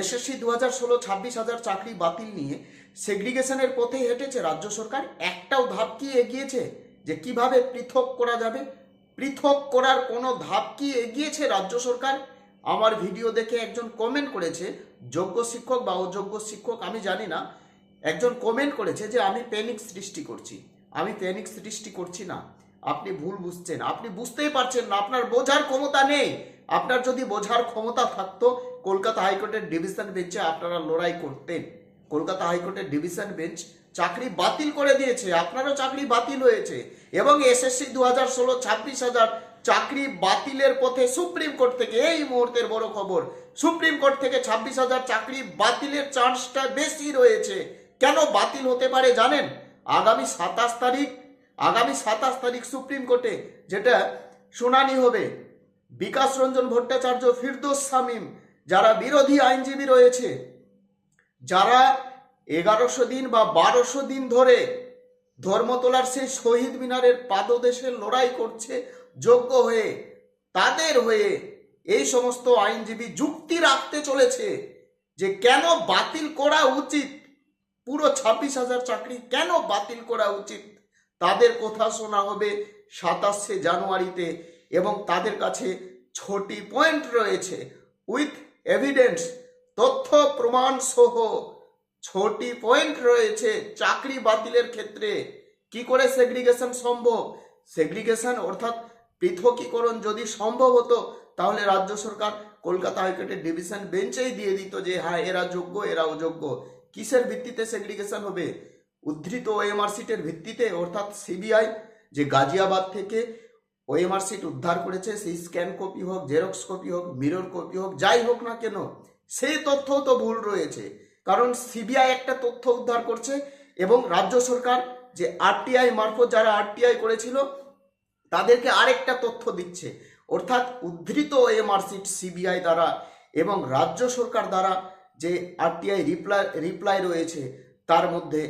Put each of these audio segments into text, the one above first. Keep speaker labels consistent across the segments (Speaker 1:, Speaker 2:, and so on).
Speaker 1: SSC দু হাজার ষোলো, ছাব্বিশ হাজার চাকরি বাতিল নিয়ে সেগ্রিগেশনের পথে হেঁটেছে রাজ্য সরকার। একটাও ধাপ কি এগিয়েছে যে কীভাবে পৃথক করা যাবে? পৃথক করার কোনো ধাপ কি এগিয়েছে রাজ্য সরকার? আমার ভিডিও দেখে একজন কমেন্ট করেছে, যোগ্য শিক্ষক বা অযোগ্য শিক্ষক, আমি জানি না, একজন কমেন্ট করেছে যে আমি প্যানিক সৃষ্টি করছি। আমি প্যানিক সৃষ্টি করছি না। আপনি ভুল বুঝছেন। আপনি বুঝতেই পারছেন না, আপনার বোঝার ক্ষমতা নেই। আপনার যদি বোঝার ক্ষমতা থাকতো কলকাতা হাইকোর্টের ডিভিশন বেঞ্চে আপনারা লড়াই করতেন। কলকাতা হাইকোর্টের ডিভিশন বেঞ্চ চাকরি বাতিল করে দিয়েছে, আপনারও চাকরি বাতিল হয়েছে এবং এসএসসি দু হাজার ষোলো, ছাব্বিশ হাজার চাকরি বাতিলের পথে সুপ্রিম কোর্ট থেকে, এই মুহূর্তের বড় খবর, সুপ্রিম কোর্ট থেকে ছাব্বিশ হাজার চাকরি বাতিলের চান্সটা বেশি রয়েছে। কেন বাতিল হতে পারে জানেন? আগামী সাতাশ তারিখ, আগামী সাতাশ তারিখ সুপ্রিম কোর্টে যেটা শুনানি হবে। বিকাশ রঞ্জন ভট্টাচার্য ফিরদোস শামীম যারা বিরোধী আইনজীবী রয়েছে, যারা এগারোশো দিন বা বারোশো দিন ধরে ধর্মতলার সেই শহীদ মিনারের পাদদেশে লড়াই করছে, যোগ্য হয়ে, তাদের হয়ে এই সমস্ত আইনজীবী যুক্তি রাখতে চলেছে যে কেন বাতিল করা উচিত, পুরো ছাব্বিশ হাজার চাকরি কেন বাতিল করা উচিত, তাদের কথা শোনা হবে সাতাশে জানুয়ারিতে এবং তাদের কাছে ছটি পয়েন্ট রয়েছে। উইথ এভিডেন্স তথ্য প্রমাণ সহ ছটি পয়েন্ট রয়েছে চাকরি বাতিলের ক্ষেত্রে। কি করে সেগ্রিগেশন সম্ভব? সেগ্রিগেশন অর্থাৎ পৃথকীকরণ যদি সম্ভব হতো, তাহলে রাজ্য সরকার কলকাতা হাইকোর্টের ডিভিশন বেঞ্চেই দিয়ে দিত যে হ্যাঁ এরা যোগ্য, এরা অযোগ্য। কিসের ভিত্তিতে সেগ্রিগেশন হবে? উদ্ধৃত ওএমআর সিটের ভিত্তিতে, অর্থাৎ সিবিআই যে গাজিয়াবাদ থেকে ওএমআর সিট উদ্ধার করেছে, সেই স্ক্যান কপি হোক জেরক্স কপি হোক মিরর কপি হোক, যাই হোক না কেন সেই তথ্য তো ভুল রয়েছে। কারণ সিবিআই একটা তথ্য উদ্ধার করছে এবং রাজ্য সরকার যে আরটিআই মারফত যারা আরটিআই করেছিল, তাদেরকে আরেকটা তথ্য দিচ্ছে। অর্থাৎ উদ্ধৃত এমআর সিট সিবিআই দ্বারা এবং রাজ্য সরকার দ্বারা যে আরটিআই রিপ্লাই রিপ্লাই রয়েছে, তার মধ্যে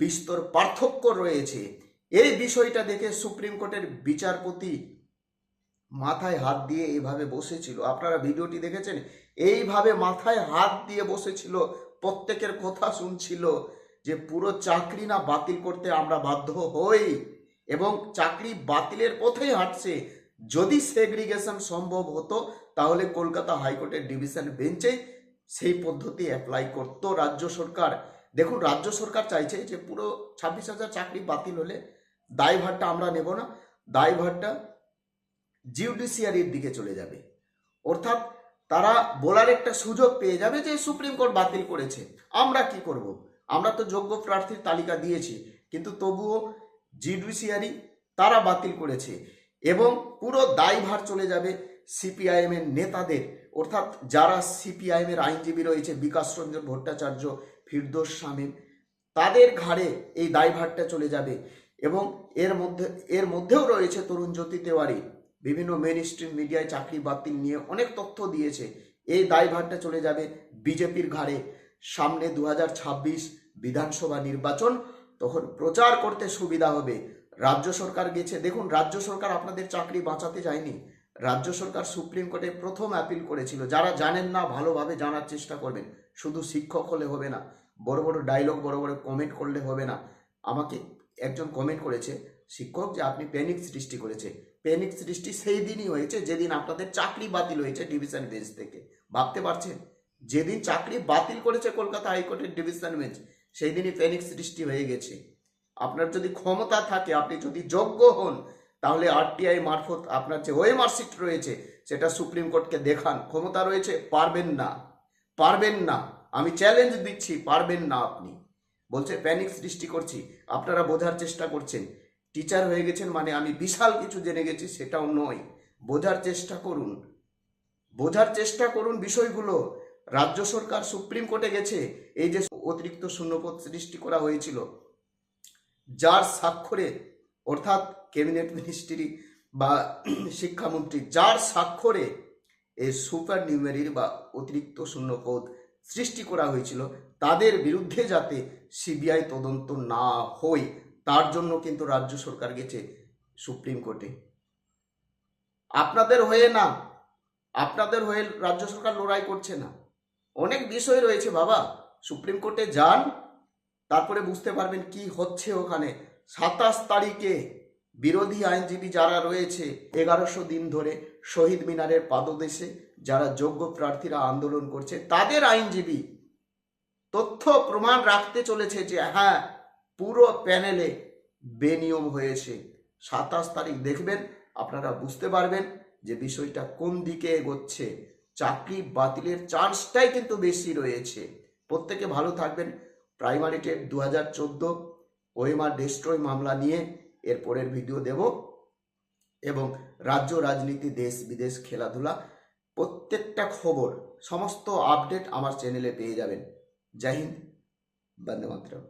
Speaker 1: বিস্তর পার্থক্য রয়েছে। এই বিষয়টা দেখে সুপ্রিম কোর্টের বিচারপতি মাথায় হাত দিয়ে এইভাবে বসেছিল। আপনারা ভিডিওটি দেখেছেন? এইভাবে মাথায় হাত দিয়ে বসেছিল, প্রত্যেকের কথা শুনছিল যে পুরো চাকরি না বাতিল করতে আমরা বাধ্য হই এবং চাকরি বাতিলের পথেই হাঁটছে। যদি সেগ্রিগেশন সম্ভব হতো, তাহলে কলকাতা হাইকোর্টের ডিভিশন বেঞ্চে সেই পদ্ধতি অ্যাপ্লাই করত রাজ্য সরকার। দেখুন, রাজ্য সরকার চাইছে যে পুরো ছাব্বিশ হাজার চাকরি বাতিল হলে দায়ভারটা আমরা নেব না, দায়ভারটা জিউডিশিয়ারির দিকে চলে যাবে। অর্থাৎ তারা বলার একটা সুযোগ পেয়ে যাবে যে সুপ্রিম কোর্ট বাতিল করেছে। আমরা কি করব? আমরা তো যোগ্য প্রার্থীর তালিকা দিয়েছি, কিন্তু তবুও জিউডিশিয়ারি তারা বাতিল করেছে এবং পুরো দায়ভার চলে যাবে সিপিআইএম এর নেতাদের। অর্থাৎ যারা সিপিআইএম এর আইনজীবী রয়েছে, বিকাশ রঞ্জন ভট্টাচার্য, ফিরদোস শামীম, তাদের ঘাড়ে এই দায়ভারটা চলে যাবে। এবং এর মধ্যে, এর মধ্যেও রয়েছে তরুণ জ্যোতি তেওয়ারি। বিভিন্ন মেন স্ট্রিম মিডিয়ায় চাকরি বাতিল নিয়ে অনেক তথ্য দিয়েছে। এই দায়ভারটা চলে যাবে বিজেপির ঘাড়ে। সামনে দু হাজার ছাব্বিশ বিধানসভা নির্বাচন, তখন প্রচার করতে সুবিধা হবে। রাজ্য সরকার গেছে। দেখুন, রাজ্য সরকার আপনাদের চাকরি বাঁচাতে যায়নি। রাজ্য সরকার সুপ্রিম কোর্টে প্রথম অ্যাপিল করেছিল। যারা জানেন না, ভালোভাবে জানার চেষ্টা করবেন। শুধু শিক্ষক হলে হবে না, বড় বড় ডায়লগ বড় বড় কমেন্ট করলে হবে না। আমাকে একজন কমেন্ট করেছে, শিক্ষক, যে আপনি প্যানিক সৃষ্টি করেছে। প্যানিক সৃষ্টি সেই দিনই হয়েছে, যেদিন আপনাদের চাকরি বাতিল হয়েছে ডিভিশন বেঞ্চ থেকে। ভাবতে পারছেন? যেদিন চাকরি বাতিল করেছে কলকাতা হাইকোর্টের ডিভিশন বেঞ্চ সেই দিনই প্যানিক সৃষ্টি হয়ে গেছে। আপনার যদি ক্ষমতা থাকে, আপনি যদি যোগ্য হন, তাহলে আরটিআই মারফত আপনার যে ওএমআর সিট রয়েছে, সেটা সুপ্রিম কোর্টকে দেখান। ক্ষমতা রয়েছে, পারবেন না। পারবেন না। আমি চ্যালেঞ্জ দিচ্ছি, পারবেন না আপনি। বলছে প্যানিক সৃষ্টি করছি, আপনারা বোঝার চেষ্টা করছেন। টিচার হয়ে গেছেন মানে আমি বিশাল কিছু জেনে গেছি, সেটাও নয়। বোঝার চেষ্টা করুন। বোঝার চেষ্টা করুন বিষয়গুলো। রাজ্য সরকার সুপ্রিম কোর্টে গেছে, এই যে অতিরিক্ত শূন্যপদ সৃষ্টি করা হয়েছিল, যার স্বাক্ষরে, অর্থাৎ ক্যাবিনেট মিনিস্ট্রি বা শিক্ষামন্ত্রী, যার স্বাক্ষরে এই সুপার নিউমেরির বা অতিরিক্ত শূন্যপদ সৃষ্টি করা হয়েছিল। তাদের বিরুদ্ধে যাতে সিবিআই তদন্ত না হয়, তার জন্য কিন্তু রাজ্য সরকার গেছে সুপ্রিম কোর্টে। আপনাদের হয়ে না, আপনাদের হয়ে রাজ্য সরকার লড়াই করছে না। অনেক বিষয় রয়েছে বাবা। সুপ্রিম কোর্টে যান, তারপরে বুঝতে পারবেন কি হচ্ছে ওখানে। সাতাশ তারিখে বিরোধী আইনজীবী যারা রয়েছে, এগারোশো দিন ধরে শহীদ মিনারের পাদদেশে যারা যোগ্য প্রার্থীরা আন্দোলন করছে, তাদের আইনজীবী তথ্য প্রমাণ রাখতে চলেছে যে হ্যাঁ পুরো প্যানেলে বেনিয়ম হয়েছে। সাতাশ তারিখ, দেখবেন, আপনারা বুঝতে পারবেন যে বিষয়টা কোন দিকে এগোচ্ছে। চাকরি বাতিলের চান্সটাই কিন্তু বেশি রয়েছে। প্রত্যেকে ভালো থাকবেন। প্রাইমারি টেট দু হাজার চোদ্দ, ওএমআর ডেস্ট্রয় মামলা নিয়ে এরপরের ভিডিও দেব। এবং রাজ্য রাজনীতি, দেশ বিদেশ, খেলাধুলা প্রত্যেকটা খবর সমস্ত আপডেট আমার চ্যানেলে পেয়ে যাবেন। জয় হিন্দ বন্দে মাতরম।